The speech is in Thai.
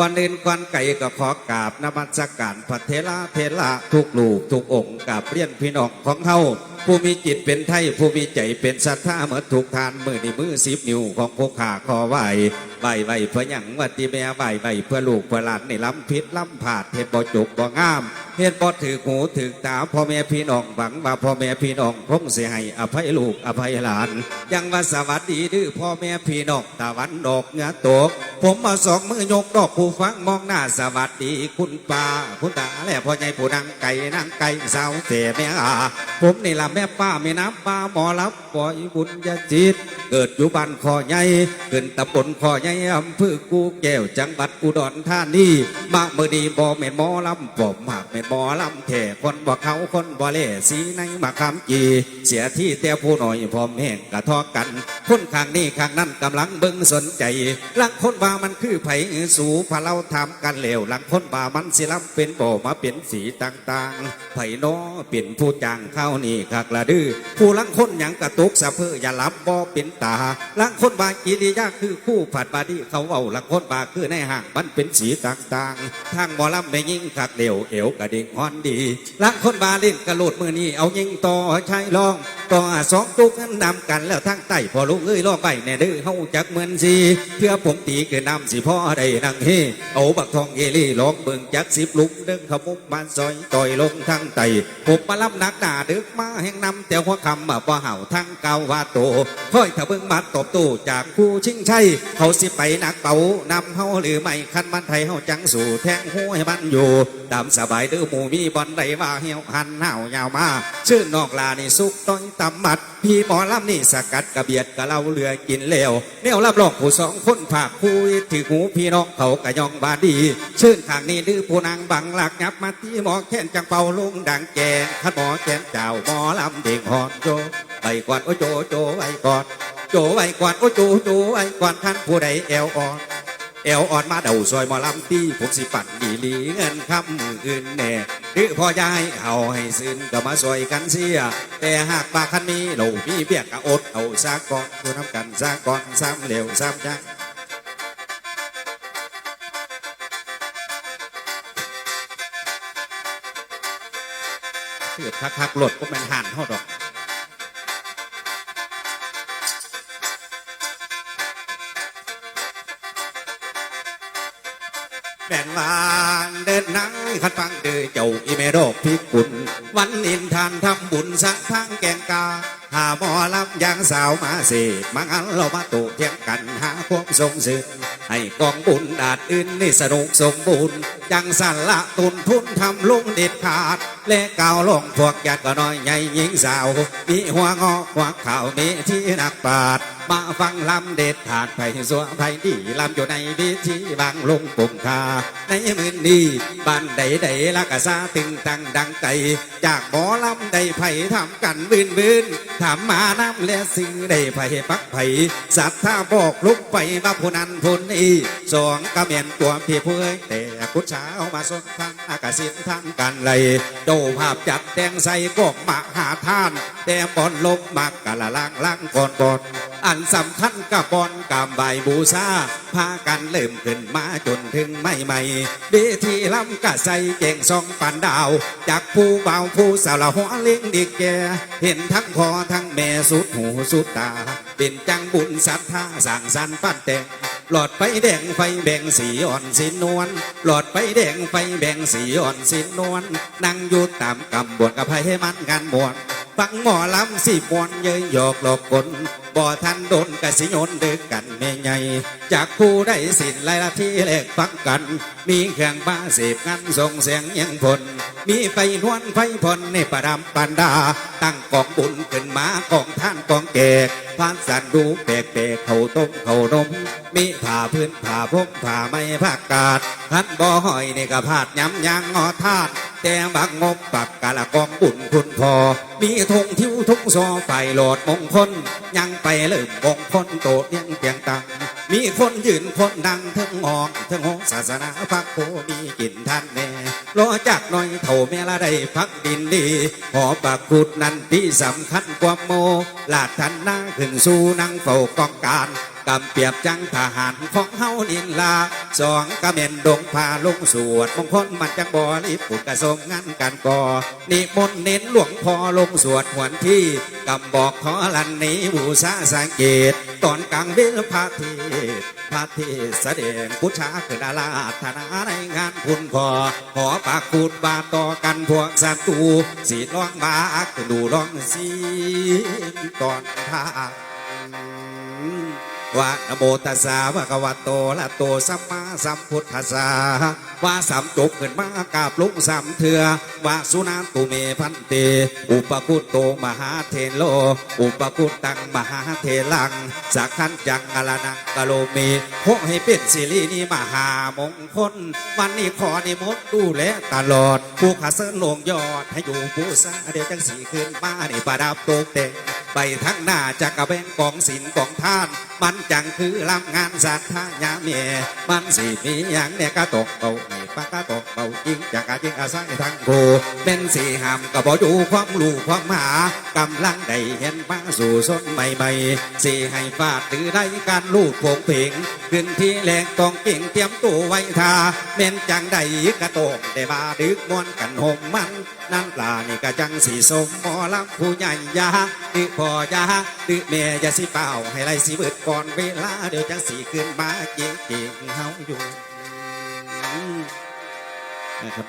ก่อนอื่นก่อนไก่ก็ขอกราบนมัสการพระเทระเทระทุกลูกทุกองค์กับเรียนพี่น้องของเฮาผู้มีจิตเป็นไทย ผู้มีใจเป็นศรัทธาเหมือนถูกทานมือในมือสิบนิ้วของพวกขาคอไหวไหวไหวเพื่อหยังวัติแม่ไหวไหวเพื่อลูกเพื่อหลานในล้ำพิษล้ำผาดเห็นบ่จุกบ่งาม เห็นบ่ถือหูถือตาพ่อแม่พี่น้องหวังว่าพ่อแม่พี่น้องคงเสียให้อภัยลูกอภัยหลาน ยังว่าสวัสดีดื้อพ่อแม่พี่น้องตะวันดอกเงือตก ผมมาสองมือยกดอกผู้ฟังมองหน้าสวัสดีคุณป้าคุณตาและพ่อใหญ่ผู้นางไก่นางไก่สาวเสียแม่อาผมนี่ล่ะแม่ป้าแม่น้ำป้าหมอรับปล่อยบุญญาจิตเกิดอยู่บ้านคอใหญ่ขึ้นตำบลคอใหญ่อำเภอกูแก้วจังหวัดอุดรธานีมาเมื่อดีบ่แม่นหมอลำผมหากแม่นหมอลำแท่คนบ่เขาคนบ่เล่สีในมาคำจีเสียที่แต่ผู้หน่อยพร้อมแห้งกระทอกัน คนข้างนี้ข้างนั้นกำลังเบิ่งสนใจลังคนว่ามันคือไผสูพะเราทำกันแล้วลังคนว่ามันสิลำเป็นบ่มาเป็นสีต่างๆไผน้อเป็นผู้จางเข้านี่คักละดื้อผู้ลังคนหยังกระตุกสะเพื่ออย่าลับบ่เป็นตาลังคนว่ากิริยาคือคู่ผัดบาดีเขาเอาลังคนว่าคือในห่างมันเป็นสีต่างๆ ทางหมอลำไม่ยิ่งคักเดียวเอวกระดิ่งฮอนดีลังคนว่าเล่นกระโลดมือนี้เอายิงต่อใช้ลองต่อสองตุกนั้นนำกันแล้วทั้งไต่พอลุงเอ้ยล่อไปแน่ดื้อเฮาจักเหมือนสีเพื่อผมตีคือนำสิพ่อได้นังเฮเอาบักทองเอลี่ลองเบิ่งจักสิบลุกเดินขมุกบ้านซอยต่อยลงทั้งไต่ผมมารับนักด่าดึกมาแห่งนำแต่หัวคำมาว่เห่าทั้งเกาวาโตค่อยถเบิ่งมัดตบตู้จากผู้ชิงชัยเขาสิไปนักเป่านำเฮาหรือไม่คันมันไทยเฮาจังสู่แทงหัวให้มันอยู่ตามสบายเด้อหมูมีบอลใดว่าเหี่ยวหันห่าวยาวมาชื่อนอกลานี่สุกต้อยตำมัด พี่หมอลำนี่สกัดกระเบียดกะเล่าเรือกินเลวแนวรับรองผู้สองคนผากผู้ถือหูพี่น้องเขากะยองบาดี ชื่นข้างนี้ดื้อผู้นางบังหลักยับมาที่หมอแค้นจังเป่าลุงดังแกงขันหมอแค้นเจ้าหมอลำเด็กหอนโจไปกวาดโอโจโจไว้กอด จไว้กวาดโอโจโจไว้กวาดท่านผู้ใดแอวอ่อนเอวอ่อนมาเดาซอยหมอลำตีผมสิปั่นดีลีเงินคำอื่นแน่ดื้อพ่อยายเอาให้ซื้นก็มาซอยกันเสีย แต่หากปากคันมีโลมีเบียกกะอดเอาซากก่อนดูน้ำกันซากก่อนซ้ำเร็วซ้ำจังเกิดคักๆหลดก็เป็นหันเท่าดอก แม่นวางเดินนังขันฟังเดือเจ้าอีเมโรคพิกุลวันนินทานทำบุญสักทางแกงกา หาหมอลำยางสาวมาเสพมังอันเรามาตกเทียงกันหาความทรงสึกให้กองบุญดาดอื่นนี่สนุกสมบูรณ์ยังสั่นละตุนทุนทำลุงเด็ดขาด และกาวลงพวกญาติก็น้อยใหญ่หญิงสาว มีหัวงอกหัวข่าวมีที่นักปาด มาฟังลำเด็ดขาดไปสัวไปดีลำอยู่ในวิธีบางลงปุ่มคาในมือนี้บ้านใดใดละกะซาตึงตังดังไก่จากหมอลำใดไผ่ทำกันบืนบืนถามมาน้ำและสิ่งใดไผ่ปักไผ่สัตว์ถ้าบอกลุกไปมาผู้นั้นผู้นี้สองกระเมียนตัวพี่เพื่อแต่กุศลมาสนทางอากาศสินทางกันเลยโดภาพจัดแดงใส่กอกมหาท่าน แต่บอลลงมากกะละล่างล่างก่อนก่อน อันสำคัญกับบอนกามใบบูชาพากันเริ่มขึ้นมาจนถึงไม่ใหม่เดทีลำกะใส่เก่งซองปันดาว จากผู้เบาผู้สาวละหัวเลี้ยงด็กแก่เห็นทั้งพอทั้งแม่สุดหูสุดตา เป็นจังบุญศรัทธาสั่งสรรปั้นแต่งหลอดไฟแดงไฟแบ่งสีอ่อนสีนวลหลอดไฟแดงไฟแบ่งสีอ่อนสีนวลนั่งอยู่ตามกำบวชกับไพให้มันงานบวชฟังหมอลำสิบวนเยยหยอกหลอกคน บ่ทันโดนกะสิโยนดึกกันแม่ใหญ่จากผู้ได้สินไล่ละที่แลกฟังกัน มีเครื่องบ้าเสพงันส่งเสียงยังพลมีไฟนวลไฟพลในประดำปันดา ตั้งกองบุญขึ้นมากองท่านกองแกกพานสันดูแปกแปกเขาต้มเขานมมีผ้าพื้นผ้าพมผ้าไม่ผักกาดท่านบ่อหอยนี่ก็พาดย้ำยางงอทาด แต่บักงบปักกะละกองบุญคุณพอ มีธงทิวทุงซอไฟโหลดมงคล ยังไปเริ่มมงคลโตดยังเตียงตังมีคนยืนคนนั่งทั้งหองเทั้งหองศาสนาพักโคมีกินท่านแน่รอจากน่อยเท่าแม่ละได้พักดินดีหอปากขุดนั่นที่สำคัญกว่าโมลาดทันหน้าขึ้นสู่นั่งเฝ้ากองการ กำเปียบจังทหารของเฮานินลาสองกะเม็นดงพาลงสวดมงคลมันจังบ่รีบปุดกระทรงงานกันก่อนิมนต์เน้นหลวงพ่อลงสวดหวนที่กำบอกขอลันนี้บูชาสังเกต ตอนกลางเวลพระเทศพระเทศน์แสดงพุทธาคือดาราธนาในงานคุณพ่อขอปากพูดบาต่อกันพวกศัตรูสีร้องบากดูร้องสีตอนทา ว่านะโมตัสสะวะคะวะโตอะโตสัมมาสัมพุทธัสสะว่าสามจบขึ้นมากราบลุงสามเถื่อว่าสุนันตุเมพันเต อุปกุตโตมหาเทโล อุปกุตตังมหาเทลังสักขันจังกลนังกะโลเมโคให้เป็นสิรินีมหามงคล วันนี้ขอนิมนต์ดูแลตลอด ผู้ขาเสริญลงยอดให้อยู่ผู้ซาเดียวจังสีขึ้นมาในประดับตกแต่งไปทั้งหน้าจักระเบงกองศิลกองท่านมันจังคือลำงานสัตว์ยาเมียมันสิมีอย่างเนี่ยก็ตกเบาไม่ปากก็ตกเบาจริงจากอาจิงอาศัยทั้งโคเป็นสีหามก็บออยู่ความรู้ความหากำลังได้เห็นมาสู่สนใหม่ๆสีให้ฟาดตือได้การลูดโผงเพลงขึ้นที่แรงต้องเก่งเตรียมตัวไว้ทาเม่นจังได้กระโตกได้บาดึกมวนกันห่มมันนั่นปลานี่ก็จังสีสมหมอลำผู้ใหญ่ยาดือพ่อยาดือแม่ยาสิเป่าให้ไรสิเบิด ก่อนเวลาเดี๋ยวจังสีขึ้นมาเก่งๆเฮาอยู่นะครับ